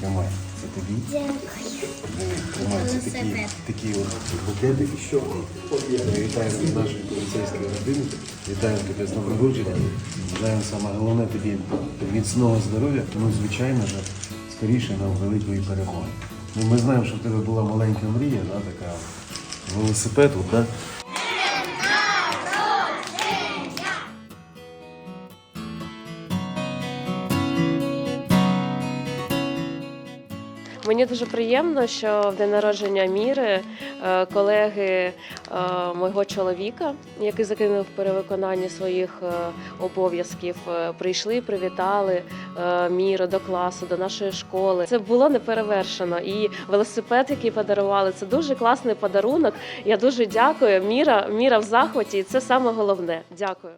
Тримай. Це тобі. Дякую. Тримай, це такі, такі от букетики. Що? Ми вітаємо від нашої поліцейської родини. Вітаємо тебе з новим народженням. Бажаємо саме головне тобі міцного здоров'я. Ну, звичайно ж, скоріше нам великої перемоги. Ну, ми знаємо, що в тебе була маленька мрія, да, така велосипед, да? Мені дуже приємно, що в день народження Міри е, колеги е, мого чоловіка, який закинув перевиконання своїх е, обов'язків, прийшли, привітали Міру до класу, до нашої школи. Це було неперевершено. І велосипед, який подарували, це дуже класний подарунок. Я дуже дякую. Міра, Міра в захваті, і це саме головне. Дякую.